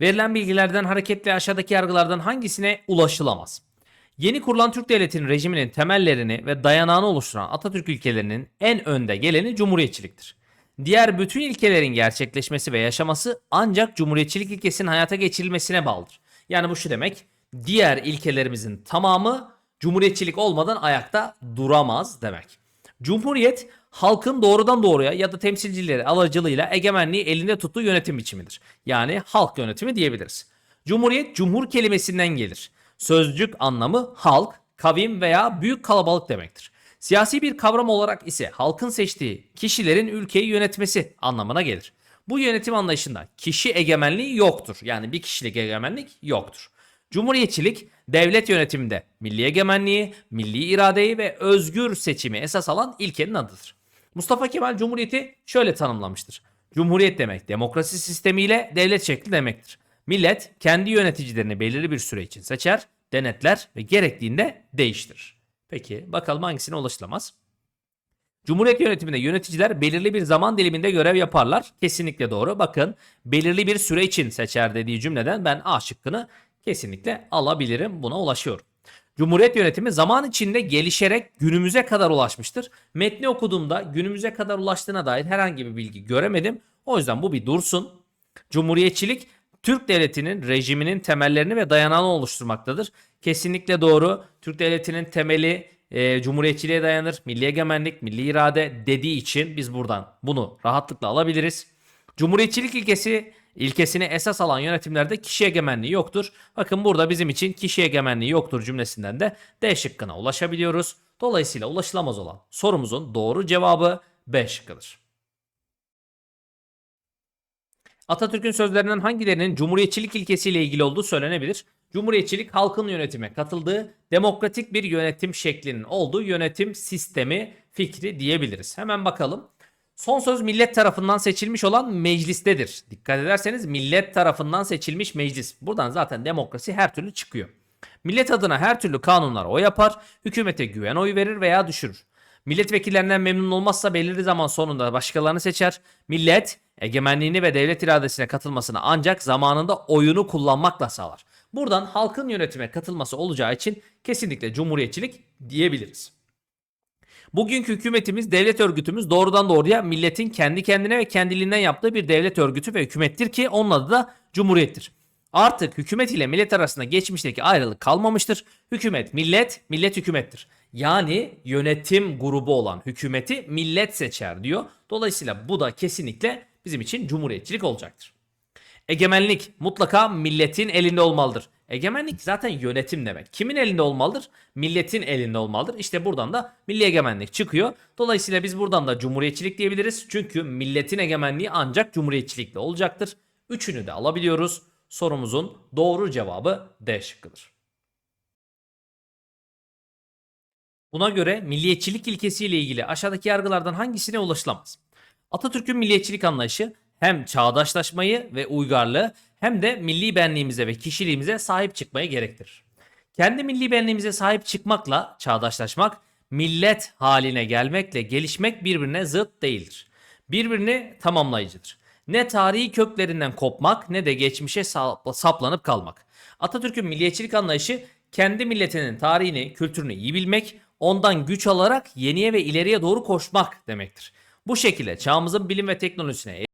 Verilen bilgilerden hareketle aşağıdaki yargılardan hangisine ulaşılamaz? Yeni kurulan Türk Devleti'nin rejiminin temellerini ve dayanağını oluşturan Atatürk ilkelerinin en önde geleni cumhuriyetçiliktir. Diğer bütün ilkelerin gerçekleşmesi ve yaşaması ancak cumhuriyetçilik ilkesinin hayata geçirilmesine bağlıdır. Yani bu şu demek, diğer ilkelerimizin tamamı cumhuriyetçilik olmadan ayakta duramaz demek. Cumhuriyet halkın doğrudan doğruya ya da temsilcileri aracılığıyla egemenliği elinde tuttuğu yönetim biçimidir. Yani halk yönetimi diyebiliriz. Cumhuriyet cumhur kelimesinden gelir. Sözcük anlamı halk, kavim veya büyük kalabalık demektir. Siyasi bir kavram olarak ise halkın seçtiği kişilerin ülkeyi yönetmesi anlamına gelir. Bu yönetim anlayışında kişi egemenliği yoktur. Yani bir kişilik egemenlik yoktur. Cumhuriyetçilik devlet yönetiminde milli egemenliği, milli iradeyi ve özgür seçimi esas alan ilkenin adıdır. Mustafa Kemal Cumhuriyeti şöyle tanımlamıştır. Cumhuriyet demek demokrasi sistemiyle devlet şekli demektir. Millet kendi yöneticilerini belirli bir süre için seçer, denetler ve gerektiğinde değiştirir. Peki bakalım hangisine ulaşılamaz? Cumhuriyet yönetiminde yöneticiler belirli bir zaman diliminde görev yaparlar. Kesinlikle doğru. Bakın belirli bir süre için seçer dediği cümleden ben A şıkkını kesinlikle alabilirim. Buna ulaşıyorum. Cumhuriyet yönetimi zaman içinde gelişerek günümüze kadar ulaşmıştır. Metni okuduğumda günümüze kadar ulaştığına dair herhangi bir bilgi göremedim. O yüzden bu bir dursun. Cumhuriyetçilik Türk devletinin rejiminin temellerini ve dayanağını oluşturmaktadır. Kesinlikle doğru. Türk devletinin temeli e, cumhuriyetçiliğe dayanır. Milli egemenlik, milli irade dediği için biz buradan bunu rahatlıkla alabiliriz. Cumhuriyetçilik ilkesi ilkesini esas alan yönetimlerde kişi egemenliği yoktur. Bakın burada bizim için kişi egemenliği yoktur cümlesinden de D şıkkına ulaşabiliyoruz. Dolayısıyla ulaşılamaz olan sorumuzun doğru cevabı B şıkkıdır. Atatürk'ün sözlerinden hangilerinin cumhuriyetçilik ilkesiyle ilgili olduğu söylenebilir? Cumhuriyetçilik halkın yönetime katıldığı demokratik bir yönetim şeklinin olduğu yönetim sistemi fikri diyebiliriz. Hemen bakalım. Son söz millet tarafından seçilmiş olan meclistedir. Dikkat ederseniz millet tarafından seçilmiş meclis. Buradan zaten demokrasi her türlü çıkıyor. Millet adına her türlü kanunlara o yapar, hükümete güven oyu verir veya düşürür. Milletvekillerinden memnun olmazsa belirli zaman sonunda başkalarını seçer. Millet egemenliğini ve devlet iradesine katılmasını ancak zamanında oyunu kullanmakla sağlar. Buradan halkın yönetime katılması olacağı için kesinlikle cumhuriyetçilik diyebiliriz. Bugünkü hükümetimiz, devlet örgütümüz doğrudan doğruya milletin kendi kendine ve kendiliğinden yaptığı bir devlet örgütü ve hükümettir ki onun adı da cumhuriyettir. Artık hükümet ile millet arasında geçmişteki ayrılık kalmamıştır. Hükümet millet, millet hükümettir. Yani yönetim grubu olan hükümeti millet seçer diyor. Dolayısıyla bu da kesinlikle bizim için cumhuriyetçilik olacaktır. Egemenlik mutlaka milletin elinde olmalıdır. Egemenlik zaten yönetim demek. Kimin elinde olmalıdır? Milletin elinde olmalıdır. İşte buradan da milli egemenlik çıkıyor. Dolayısıyla biz buradan da cumhuriyetçilik diyebiliriz. Çünkü milletin egemenliği ancak cumhuriyetçilikle olacaktır. Üçünü de alabiliyoruz. Sorumuzun doğru cevabı D şıkkıdır. Buna göre milliyetçilik ilkesiyle ilgili aşağıdaki yargılardan hangisine ulaşılamaz? Atatürk'ün milliyetçilik anlayışı hem çağdaşlaşmayı ve uygarlığı hem de milli benliğimize ve kişiliğimize sahip çıkmayı gerektirir. Kendi milli benliğimize sahip çıkmakla çağdaşlaşmak, millet haline gelmekle gelişmek birbirine zıt değildir. Birbirini tamamlayıcıdır. Ne tarihi köklerinden kopmak ne de geçmişe sap- saplanıp kalmak. Atatürk'ün milliyetçilik anlayışı kendi milletinin tarihini, kültürünü iyi bilmek, ondan güç alarak yeniye ve ileriye doğru koşmak demektir. Bu şekilde çağımızın bilim ve teknolojisine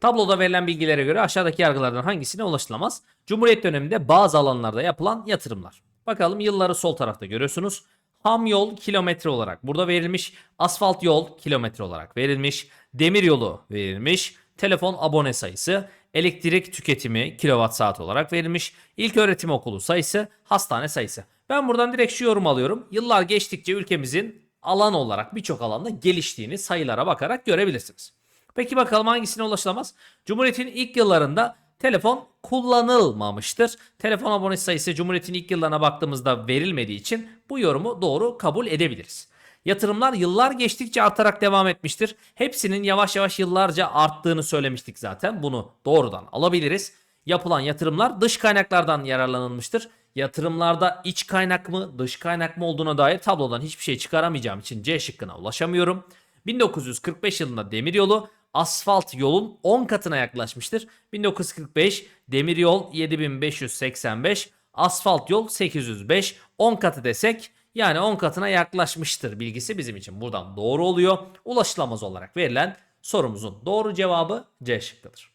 Tabloda verilen bilgilere göre aşağıdaki yargılardan hangisine ulaşılamaz? Cumhuriyet döneminde bazı alanlarda yapılan yatırımlar. Bakalım yılları sol tarafta görüyorsunuz. Ham yol kilometre olarak burada verilmiş. Asfalt yol kilometre olarak verilmiş. Demir yolu verilmiş. Telefon abone sayısı. Elektrik tüketimi kilowatt saat olarak verilmiş. İlk öğretim okulu sayısı. Hastane sayısı. Ben buradan direkt şu yorum alıyorum. Yıllar geçtikçe ülkemizin alan olarak birçok alanda geliştiğini sayılara bakarak görebilirsiniz. Peki bakalım hangisine ulaşılamaz? Cumhuriyet'in ilk yıllarında telefon kullanılmamıştır. Telefon abonesi sayısı Cumhuriyet'in ilk yıllarına baktığımızda verilmediği için bu yorumu doğru kabul edebiliriz. Yatırımlar yıllar geçtikçe artarak devam etmiştir. Hepsinin yavaş yavaş yıllarca arttığını söylemiştik zaten. Bunu doğrudan alabiliriz. Yapılan yatırımlar dış kaynaklardan yararlanılmıştır. Yatırımlarda iç kaynak mı dış kaynak mı olduğuna dair tablodan hiçbir şey çıkaramayacağım için C şıkkına ulaşamıyorum. 1945 yılında demiryolu asfalt yolun 10 katına yaklaşmıştır. 1945 demiryol 7585, asfalt yol 805, 10 katı desek yani 10 katına yaklaşmıştır bilgisi bizim için buradan doğru oluyor. Ulaşılamaz olarak verilen sorumuzun doğru cevabı C şıkkıdır.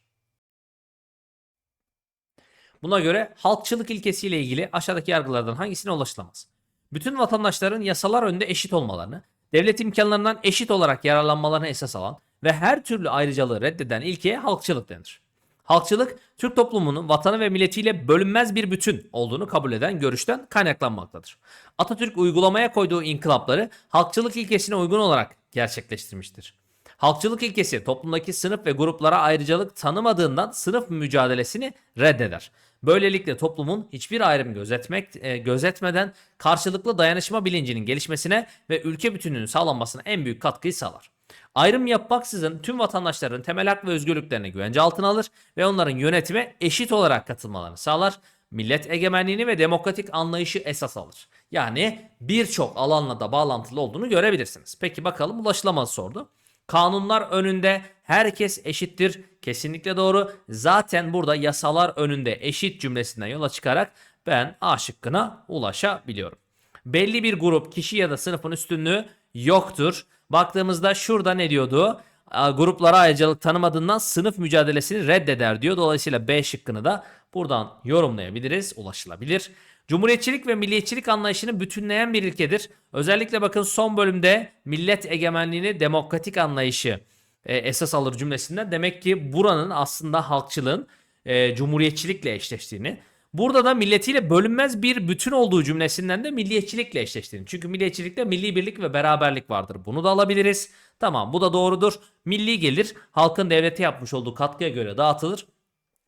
Buna göre halkçılık ilkesiyle ilgili aşağıdaki yargılardan hangisine ulaşılamaz? Bütün vatandaşların yasalar önünde eşit olmalarını, devlet imkanlarından eşit olarak yararlanmalarını esas alan ve her türlü ayrıcalığı reddeden ilkeye halkçılık denir. Halkçılık, Türk toplumunun vatanı ve milletiyle bölünmez bir bütün olduğunu kabul eden görüşten kaynaklanmaktadır. Atatürk uygulamaya koyduğu inkılapları halkçılık ilkesine uygun olarak gerçekleştirmiştir. Halkçılık ilkesi toplumdaki sınıf ve gruplara ayrıcalık tanımadığından sınıf mücadelesini reddeder. Böylelikle toplumun hiçbir ayrım gözetmek e, gözetmeden karşılıklı dayanışma bilincinin gelişmesine ve ülke bütünlüğünün sağlanmasına en büyük katkıyı sağlar. Ayrım yapmaksızın tüm vatandaşların temel hak ve özgürlüklerini güvence altına alır ve onların yönetime eşit olarak katılmalarını sağlar. Millet egemenliğini ve demokratik anlayışı esas alır. Yani birçok alanla da bağlantılı olduğunu görebilirsiniz. Peki bakalım ulaşılamaz sordu. Kanunlar önünde herkes eşittir. Kesinlikle doğru. Zaten burada yasalar önünde eşit cümlesinden yola çıkarak ben A şıkkına ulaşabiliyorum. Belli bir grup, kişi ya da sınıfın üstünlüğü yoktur. Baktığımızda şurada ne diyordu? Gruplara ayrıcalık tanımadığından sınıf mücadelesini reddeder diyor. Dolayısıyla B şıkkını da buradan yorumlayabiliriz, ulaşılabilir. Cumhuriyetçilik ve milliyetçilik anlayışını bütünleyen bir ilkedir. Özellikle bakın son bölümde millet egemenliğini demokratik anlayışı e, esas alır cümlesinden demek ki buranın aslında halkçılığın e, cumhuriyetçilikle eşleştiğini, burada da milletiyle bölünmez bir bütün olduğu cümlesinden de milliyetçilikle eşleştiğini. Çünkü milliyetçilikte milli birlik ve beraberlik vardır. Bunu da alabiliriz. Tamam bu da doğrudur. Milli gelir halkın devlete yapmış olduğu katkıya göre dağıtılır.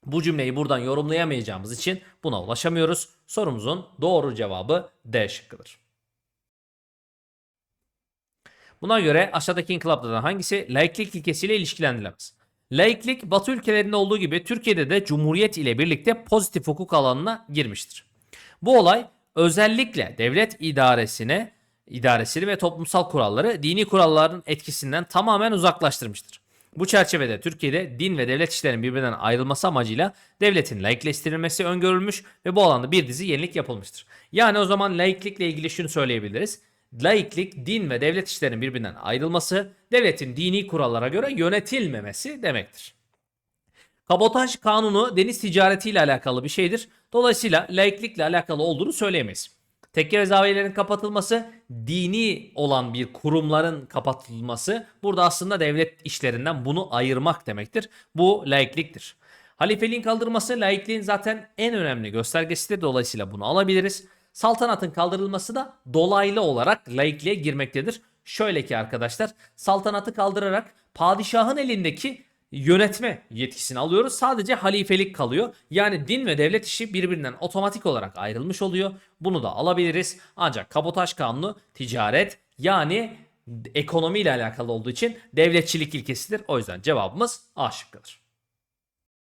Bu cümleyi buradan yorumlayamayacağımız için buna ulaşamıyoruz. Sorumuzun doğru cevabı D şıkkıdır. Buna göre aşağıdaki inkılaplardan hangisi laiklik ilkesiyle ilişkilendirilemez? Laiklik Batı ülkelerinde olduğu gibi Türkiye'de de Cumhuriyet ile birlikte pozitif hukuk alanına girmiştir. Bu olay özellikle devlet idaresine, idaresini ve toplumsal kuralları dini kuralların etkisinden tamamen uzaklaştırmıştır. Bu çerçevede Türkiye'de din ve devlet işlerinin birbirinden ayrılması amacıyla devletin laikleştirilmesi öngörülmüş ve bu alanda bir dizi yenilik yapılmıştır. Yani o zaman laiklikle ilgili şunu söyleyebiliriz. Laiklik din ve devlet işlerinin birbirinden ayrılması, devletin dini kurallara göre yönetilmemesi demektir. Kabotaj kanunu deniz ticaretiyle alakalı bir şeydir. Dolayısıyla laiklikle alakalı olduğunu söyleyemeyiz. Tekke ve zaviyelerin kapatılması, dini olan bir kurumların kapatılması burada aslında devlet işlerinden bunu ayırmak demektir. Bu laikliktir. Halifeliğin kaldırılması laikliğin zaten en önemli göstergesidir. Dolayısıyla bunu alabiliriz. Saltanatın kaldırılması da dolaylı olarak laikliğe girmektedir. Şöyle ki arkadaşlar saltanatı kaldırarak padişahın elindeki yönetme yetkisini alıyoruz. Sadece halifelik kalıyor. Yani din ve devlet işi birbirinden otomatik olarak ayrılmış oluyor. Bunu da alabiliriz. Ancak kabotaj kanunu ticaret yani ekonomiyle alakalı olduğu için devletçilik ilkesidir. O yüzden cevabımız A şıkkıdır.